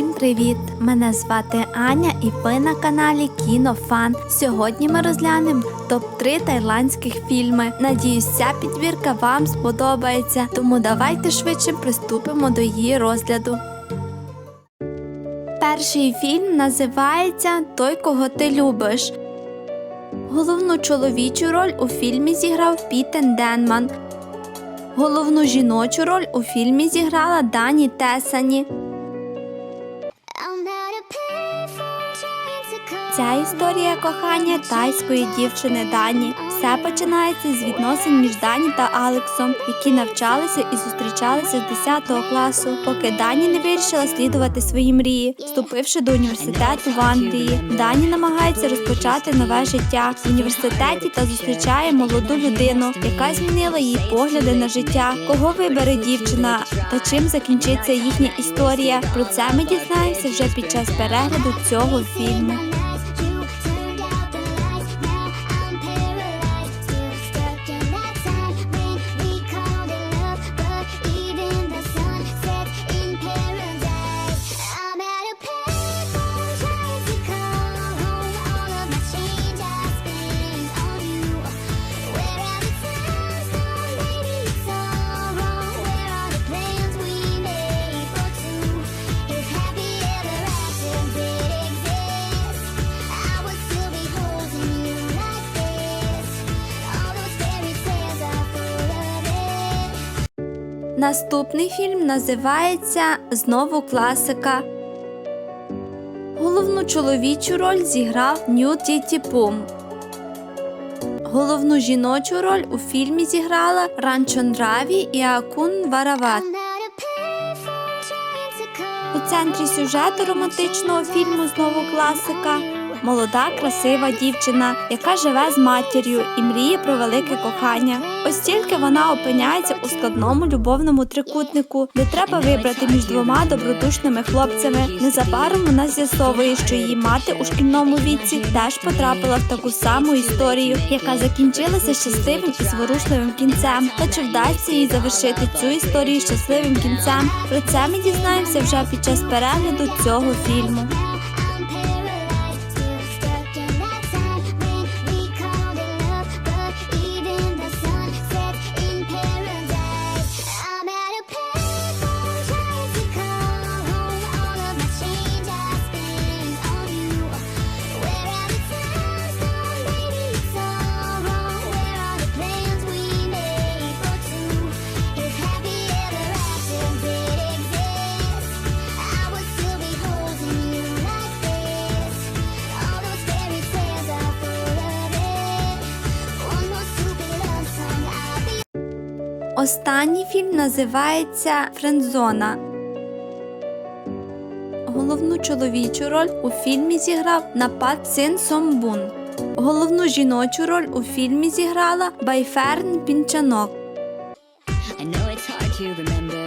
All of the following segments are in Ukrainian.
привіт! Мене звати Аня і ви на каналі Кінофан. Сьогодні ми розглянемо топ-3 тайландських фільми. Надіюсь, ця підбірка вам сподобається, тому давайте швидше приступимо до її розгляду. Перший фільм називається Той, кого ти любиш. Головну чоловічу роль у фільмі зіграв Пітен Денман. Головну жіночу роль у фільмі зіграла Дані Тесані. Ця історія кохання тайської дівчини Дані. Все починається з відносин між Дані та Алексом, які навчалися і зустрічалися з 10 класу, поки Дані не вирішила слідувати свої мрії, вступивши до університету в Англії. Дані намагається розпочати нове життя в університеті та зустрічає молоду людину, яка змінила її погляди на життя. Кого вибере дівчина та чим закінчиться їхня історія? Про це ми дізнаємося вже під час перегляду цього фільму. Наступний фільм називається Знову класика. Головну чоловічу роль зіграв Нью Тіті Пум. Головну жіночу роль у фільмі зіграла Ранчон Раві і Акун Варават. У центрі сюжету романтичного фільму Знову класика молода, красива дівчина, яка живе з матір'ю і мріє про велике кохання. Ось тільки вона опиняється у складному любовному трикутнику, де треба вибрати між двома добродушними хлопцями. Незабаром вона з'ясовує, що її мати у шкільному віці теж потрапила в таку саму історію, яка закінчилася щасливим і зворушливим кінцем. Та чи вдасться їй завершити цю історію щасливим кінцем? Про це ми дізнаємося вже під час перегляду цього фільму. Останній фільм називається Френдзона. Головну чоловічу роль у фільмі зіграв Напад Син Сомбун. Головну жіночу роль у фільмі зіграла Байферн Пінчанок. I know it's hard to remember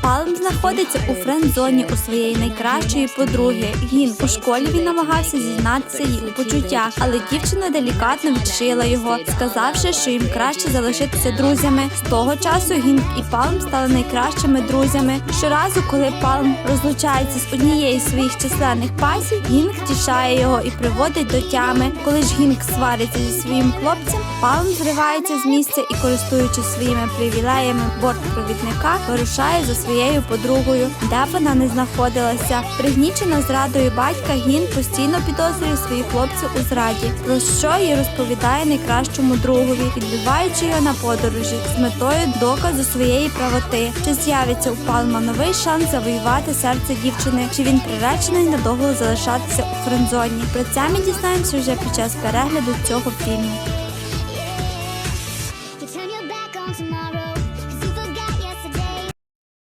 Палм знаходиться у френд-зоні у своєї найкращої подруги. Гін у школі він намагався зізнатися їй у почуттях, але дівчина делікатно відшила його, сказавши, що їм краще залишитися друзями. З того часу Гінг і Палм стали найкращими друзями. Щоразу, коли Палм розлучається з однією з своїх численних пасій, Гінг тішає його і приводить до тями. Коли ж Гінг свариться зі своїм хлопцем, Палм зривається з місця і, користуючись своїми привілеями бортпровідника, вирушає за своєю подругою, де вона не знаходилася. Пригнічена зрадою батька, Гін постійно підозрює своїх хлопців у зраді, про що їй розповідає найкращому другові, відбиваючи його на подорожі з метою доказу своєї правоти. Чи з'явиться у Палма новий шанс завоювати серце дівчини? Чи він приречений надовго залишатися у френдзоні? Про це ми дізнаємося вже під час перегляду цього фільму.